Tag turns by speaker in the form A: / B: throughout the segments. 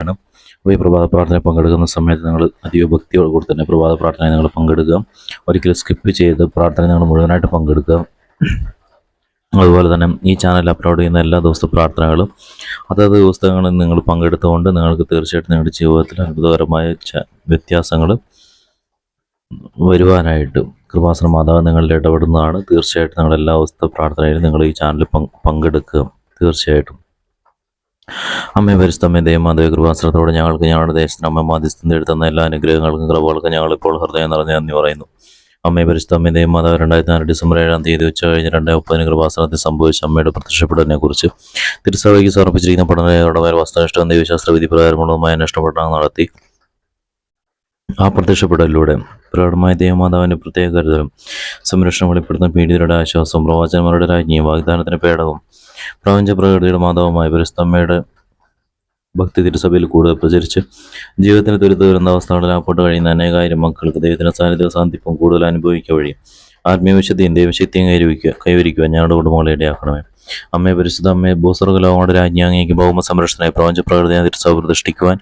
A: അപ്പോൾ ഈ പ്രഭാത പ്രാർത്ഥന പങ്കെടുക്കുന്ന സമയത്ത് നിങ്ങൾ അതീവ ഭക്തിയോടുകൂടി തന്നെ പ്രഭാത പ്രാർത്ഥനയിൽ നിങ്ങൾ പങ്കെടുക്കുക. ഒരിക്കലും സ്കിപ്പ് ചെയ്ത് പ്രാർത്ഥന നിങ്ങൾ മുഴുവനായിട്ട് പങ്കെടുക്കുക. അതുപോലെ തന്നെ ഈ ചാനൽ അപ്ലോഡ് ചെയ്യുന്ന എല്ലാ ദിവസത്തെ പ്രാർത്ഥനകളും അതത് ദിവസങ്ങളിൽ നിങ്ങൾ പങ്കെടുത്തുകൊണ്ട് നിങ്ങൾക്ക് തീർച്ചയായിട്ടും നിങ്ങളുടെ ജീവിതത്തിൽ അത്ഭുതകരമായ വ്യത്യാസങ്ങൾ വരുവാനായിട്ട് കൃപാസന മാതാവ് നിങ്ങളിൽ ഇടപെടുന്നതാണ്. തീർച്ചയായിട്ടും നിങ്ങൾ എല്ലാ ദിവസത്തെ പ്രാർത്ഥനയിലും നിങ്ങൾ ഈ ചാനൽ പങ്ക് പങ്കെടുക്കുക. തീർച്ചയായിട്ടും. അമ്മേ പരിസ്ഥമ്മേ ദൈവമാതയ കൃപാശ്രത്തോടെ ഞങ്ങൾക്ക് ഞങ്ങളുടെ ദേശത്തിന് അമ്മ മാധ്യസ്ഥം എടുത്തുന്ന എല്ലാ അനുഗ്രഹങ്ങൾക്കും കൃപകൾക്കും ഞങ്ങളിപ്പോൾ ഹൃദയം നിറഞ്ഞ നന്ദി പറയുന്നു. അമ്മയെ പരിസ്ഥമ്മേ ദൈവമാതാവ് രണ്ടായിരത്തി നാല് ഡിസംബർ ഏഴാം തീയതി ഉച്ച കഴിഞ്ഞ് രണ്ടേ മുപ്പതിന് കൃപാസനത്തിൽ സംഭവിച്ച അമ്മയുടെ പ്രത്യക്ഷപ്പെടലിനെ കുറിച്ച് തിരുസഭയ്ക്ക് സമർപ്പിച്ചിരിക്കുന്ന പഠനങ്ങളുടെ മേൽ വസ്തുനിഷ്ഠ ദൈവശാസ്ത്ര വിധി പ്രകാരമുള്ളതുമായ അന്വേഷണ പഠനം നടത്തി ആ പ്രത്യക്ഷപ്പെടലിലൂടെ പ്രകടമായ ദേവമാതാവിന്റെ പ്രത്യേക കരുതലും സംരക്ഷണം വെളിപ്പെടുന്ന പീഡിതരുടെ ആശ്വാസവും പ്രവാചകന്മാരുടെ രാജ്ഞിയും വാഗ്ദാനത്തിന് പേടവും പ്രപഞ്ച പ്രകൃതിയുടെ മാതാവുമായ പരിസ്തമ്മയുടെ ഭക്തി തിരുസഭയിൽ കൂടുതൽ പ്രചരിച്ച് ജീവിതത്തിന് ദുരിത ദുരന്താവസ്ഥകളിൽ അപ്പോട്ട് കഴിയുന്ന അനേകായിരം മക്കൾക്ക് ദൈവത്തിന്റെ സാന്നിധ്യ സാന്നിധ്യം കൂടുതൽ അനുഭവിക്കുക വഴി ആത്മീയവിശുദ്ധിയും ദൈവശക്തിയും കൈവരിക്കുക കൈവരിക്കുവാൻ ഞങ്ങളുടെ കുടുംബങ്ങളെ ഇടയാക്കണമേ. അമ്മയെ പരിശുദ്ധ അമ്മയെ ഭൂസ്വർഗ ലോകങ്ങളുടെ രാജ്ഞി അങ്ങേക്ക് ഭൗമ സംരക്ഷണ പ്രപഞ്ച പ്രകൃതിയെ സൗപ്രതിഷ്ഠിക്കുവാൻ പ്രതിഷ്ഠിക്കുവാൻ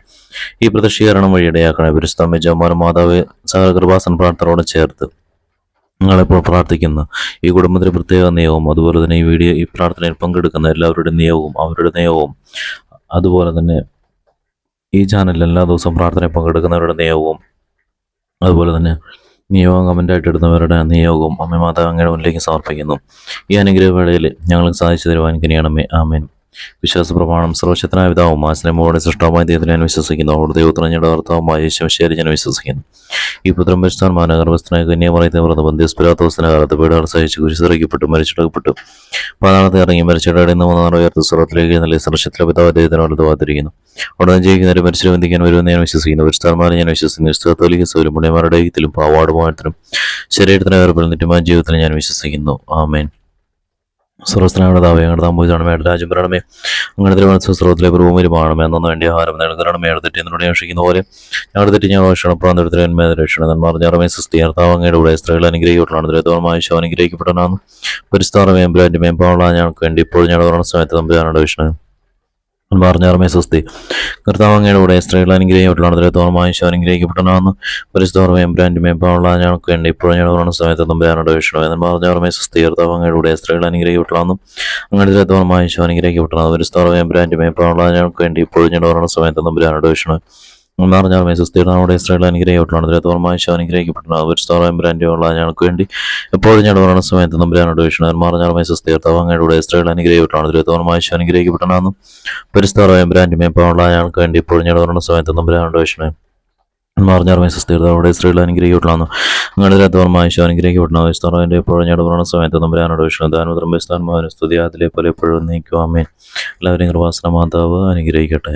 A: ഈ പ്രതിഷ്ഠീകരണം വഴി ഇടയാക്കണേ പരിശുദ്ധ അമ്മ. ജമാർ മാതാവ് സഹകൃപാസൻ പ്രാർത്ഥനയോട് ചേർത്ത് നിങ്ങളിപ്പോൾ പ്രാർത്ഥിക്കുന്നു ഈ കുടുംബത്തിലെ പ്രത്യേക നിയമവും അതുപോലെ തന്നെ ഈ വീഡിയോ ഈ പ്രാർത്ഥനയിൽ പങ്കെടുക്കുന്ന എല്ലാവരുടെ നിയമവും അവരുടെ നിയമവും അതുപോലെ തന്നെ ഈ ചാനലിൽ എല്ലാ ദിവസവും പ്രാർത്ഥനയിൽ പങ്കെടുക്കുന്നവരുടെ നിയമവും അതുപോലെ തന്നെ നിയോഗം കമന്റായിട്ട് ഇടുന്നവരുടെ അമ്മ മാതാവ് അങ്ങയുടെ മുന്നിലേക്ക് സമർപ്പിക്കുന്നു. ഈ അനുഗ്രഹ വേളയിൽ ഞങ്ങൾക്ക് സാധിച്ചു തരുവാൻ കനിയണമേ. ആമേൻ. വിശ്വാസ പ്രമാണം സർവശക്തനായ പിതാവും ആശ്രമോടെ സൃഷ്ടവുമായ ദൈവത്തിൽ ഞാൻ വിശ്വസിക്കുന്നു. അവിടെ ദൈവത്തിനഞ്ഞയുടെ ഭർത്താവുമായ യേശുശേരി ഞാൻ വിശ്വസിക്കുന്നു. ഈ പുത്രം പരിസ്ഥാൻ മാനഗർഭസ്ഥനായ കന്യാമറയത്തെ വ്രത ബന്ധ്യസ്പിരാത്തോസിന്റെ കാലത്ത് പീഡകൾ സഹിച്ച് കുരിശിറക്കപ്പെട്ടു മരിച്ചെടുക്കപ്പെട്ടു. പാതാളത്തെ ഇറങ്ങി മരിച്ചിടയിൽ നിന്ന് മൂന്നാറ് ഉയർത്ത് സ്വർത്തിലേക്ക് നല്ല സർവശത്തിലെ പിതാവ് ദൈവത്തിന് വലുത് വാതിരിക്കുന്നു ഉടനെ ജീവിക്കുന്നവരെ മരിച്ചു ബന്ധിക്കാൻ വരുമെന്ന് ഞാൻ വിശ്വസിക്കുന്നു. പരിസ്ഥാന്മാരെ ഞാൻ വിശ്വസിക്കുന്നു. വിശ്വത്തോലിക സൗരം പുണ്യമാരുടെ ഐക്യത്തിലും പാവാടുമായത്തിലും ശരീരത്തിന് വേർപ്പിൽ നിറ്റുമായ ജീവിതത്തിൽ ഞാൻ വിശ്വസിക്കുന്നു. ആമേൻ. സർവസ്ഥനായുടെ ദാവേ ഞങ്ങളുടെ താമ്പൂജാണ് മേയുടെ രാജ്യം വരണമേ. അങ്ങനെ തിരുവനന്തപുരം സ്രോതത്തിലെ പാണമേ എന്നൊന്ന് വേണ്ടി ആഹാരം നൽകണമേ തെറ്റി എന്നോട് രക്ഷിക്കുന്ന പോലെ ഞങ്ങളുടെ തെറ്റി ഞങ്ങൾ ഭക്ഷണം പ്രാന്തരത്തിലെ രക്ഷണം രക്ഷണ ഞാറമേ സിസ്തി അർത്താവ് അങ്ങയുടെ കൂടെ സ്ത്രീകൾ അനുഗ്രഹിക്കപ്പെട്ടാണ് ദുരിതമായ ശോ അനുഗ്രഹിക്കപ്പെട്ടാണ് പരിസ്ഥാനമേ മേം മേമ്പാവുള്ള ഞങ്ങൾക്ക് വേണ്ടി ഇപ്പോൾ ഞങ്ങളുടെ സമയത്ത് തമ്പുരാനുടെ വിഷ്ണു പറഞ്ഞാർമേ സ്വസ്തി. കർത്താവ് അങ്ങയുടെ കൂടെ സ്ത്രീകൾ അനുഗ്രഹിക്കപ്പെട്ടാണ് ദുരിതമായ ശോ അനുഗ്രഹിക്കപ്പെടാനാണ് പരിസ്ഥോർമേ എംബ്രാൻഡ് മേമ്പാവുള്ള ഞങ്ങൾക്ക് വേണ്ടി ഇപ്പോൾ ഞങ്ങളുടെ സമയത്ത് തമ്പുരാനുടെ വിഷ്ണു എന്ന് പറഞ്ഞാർമേ സ്വസ്തി. കർത്താവ് അങ്ങയുടെ കൂടെ സ്ത്രീകൾ അനുഗ്രഹിക്കപ്പെട്ടാണ് അങ്ങനെ ദുരിതമായ ശോ അനുഗ്രഹിക്കപ്പെട്ടാണ് പരിസ്ഥോർമേ എംബ്രാൻഡ് മേമ്പാവുള്ള ഞങ്ങൾക്ക് വേണ്ടി ഇപ്പോൾ ഞങ്ങളുടെ സമയത്ത് തമ്പുരാനുടെ വിഷ്ണു എന്നറിഞ്ഞാൽ മേസുസ്ഥിരനോടെ ഇസ്രായേൽ അനുഗ്രഹിക്കപ്പെട്ടാണ് ദുരിതപരമായ ശോ അനുഗ്രഹിക്കപ്പെട്ടാണ് പരിസ്ഥോറം ബ്രാൻഡുള്ള ഞങ്ങൾക്ക് വേണ്ടി എപ്പോഴും ഞങ്ങളുടെ മരണ സമയത്ത് നമ്പരാനോട് വിഷ്ണു മറിഞ്ഞാൽ മേസുസ്ഥിരത്ത അങ്ങയുടെ ഇസ്രായേൽ അനുഗ്രഹിക്കപ്പെട്ടാണ് ദുരിതപരമായ ശോ അനുഗ്രഹിക്കപ്പെട്ടാണ് പരിസ്ഥോറം ബ്രാൻഡ് മേപ്പമുള്ള ഞങ്ങൾക്ക് വേണ്ടി എപ്പോഴും ഞങ്ങളുടെ മരണ സമയത്ത് നമ്പരാനോട് വിഷ്ണു മറിഞ്ഞാൽ മേസുസ്ഥിരതയോടെ ഇസ്രയേൽ അനുഗ്രഹിക്കപ്പെട്ടാണ് അങ്ങനെ ദുരിതപരമായ ശോ അനുഗ്രഹിക്കപ്പെട്ടാണ് പരിസ്ഥോറന്റെ എപ്പോഴും മരണ സമയത്ത് നമ്പരാനോട് വിഷ്ണു ദാനോദ്രം സ്തുതി അതിലെ പോലെ എപ്പോഴും നീക്കുവാമേ എല്ലാവരെയും കൃപാസന മാതാവ് അനുഗ്രഹിക്കട്ടെ.